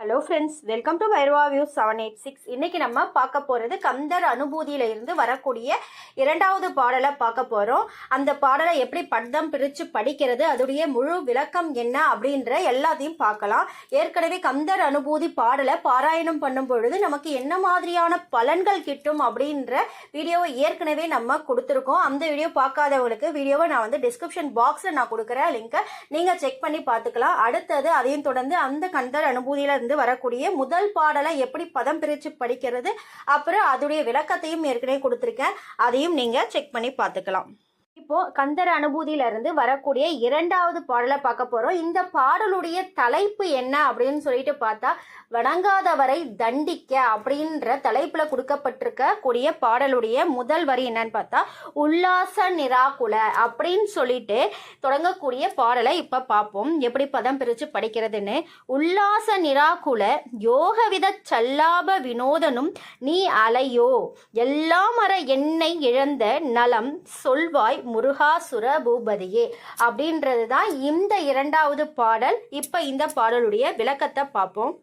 Hello friends welcome to Vairava view seven eight six இன்றைக்கி நம்ம பார்க்க போகிறது கந்தர் அனுபூதியிலிருந்து வரக்கூடிய இரண்டாவது பாடலை பார்க்க போகிறோம் அந்த பாடலை எப்படி பட்டம் பிரித்து படிக்கிறது அதோடைய முழு விளக்கம் என்ன அப்படின்ற எல்லாத்தையும் பார்க்கலாம். ஏற்கனவே கந்தர் அனுபூதி பாடலை பாராயணம் பண்ணும் பொழுது நமக்கு என்ன மாதிரியான பலன்கள் கிட்டும் அப்படின்ற வீடியோவை ஏற்கனவே நம்ம கொடுத்துருக்கோம். அந்த வீடியோ பார்க்காதவங்களுக்கு வீடியோவை நான் வந்து டிஸ்கிரிப்ஷன் பாக்ஸில் நான் கொடுக்குறேன். லிங்கை நீங்கள் செக் பண்ணி பார்த்துக்கலாம். அடுத்தது அதையும் தொடர்ந்து அந்த கந்தர் அனுபூதியில் இருந்து வரக்கூடிய முதல் பாடலை எப்படி பதம் பிரித்து படிக்கிறது அப்புறம் அதோடைய விளக்கத்தையும் ஏற்கனவே கொடுத்துருக்கேன். அதையும் நீங்கள் செக் பண்ணி பார்த்துக்கலாம். இப்போ கந்தர் அனுபூதியிலிருந்து வரக்கூடிய இரண்டாவது பாடலை பார்க்க போறோம். இந்த பாடலுடைய தலைப்பு என்ன அப்படின்னு சொல்லிட்டு பார்த்தா வணங்காதவரை தண்டிக்க அப்படின்ற தலைப்புல கொடுக்கப்பட்டிருக்க கூடிய பாடலுடைய முதல் வரி என்னன்னு பார்த்தா உல்லாச நிராகுல அப்படின்னு சொல்லிட்டு தொடங்கக்கூடிய பாடலை இப்ப பார்ப்போம். எப்படி பதம் பிரிச்சு படிக்கிறதுன்னு உல்லாச நிராகுல யோகவித சல்லாப வினோதனும் நீ அலையோ. எல்லாம் அற என்னை இழந்த நலம் சொல்வாய் முருகாசுர பூபதியே அப்படின்றது தான் இந்த இரண்டாவது பாடல். இப்போ இந்த பாடலுடைய விளக்கத்தை பார்ப்போம்.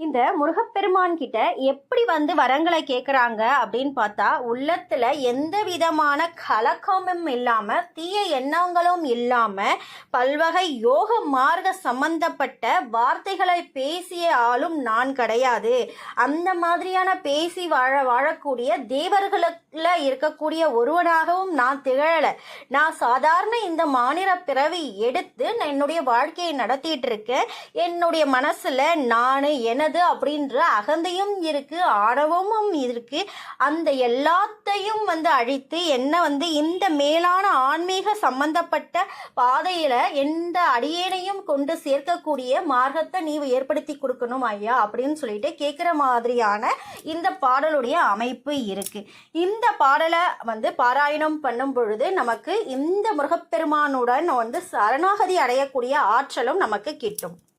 இந்த முருகப்பெருமான் கிட்ட எப்படி வந்து வரங்களை கேட்குறாங்க அப்படின்னு பார்த்தா உள்ளத்துல எந்த விதமான கலக்கமும் இல்லாம தீய எண்ணங்களும் இல்லாம பல்வகை யோக மார்க்க சம்பந்தப்பட்ட வார்த்தைகளை பேசிய ஆளும் நான் கிடையாது. அந்த மாதிரியான பேசி வாழ வாழக்கூடிய தேவர்களில் இருக்கக்கூடிய ஒருவனாகவும் நான் திகழல. நான் சாதாரண இந்த மாநில பிறவி எடுத்து நான் என்னுடைய வாழ்க்கையை நடத்திட்டு இருக்கேன். என்னுடைய மனசுல நான் எனது அப்படின்ற அகந்தையும் இருக்கு ஆணவமும் இருக்கு. அந்த எல்லாத்தையும் வந்து அழித்து என்ன வந்து இந்த மேலான ஆன்மீக சம்பந்தப்பட்ட பாதையில எந்த அடியேனையும் கொண்டு சேர்க்கக்கூடிய மார்க்கத்தை நீ ஏற்படுத்தி கொடுக்கணும் ஐயா அப்படின்னு சொல்லிட்டு கேட்குற மாதிரியான இந்த பாடலுடைய அமைப்பு இருக்கு. இந்த பாடலை வந்து பாராயணம் பண்ணும் பொழுது நமக்கு இந்த முருகப்பெருமானுடன் வந்து சரணாகதி அடையக்கூடிய ஆற்றலும் நமக்கு கிட்டும்.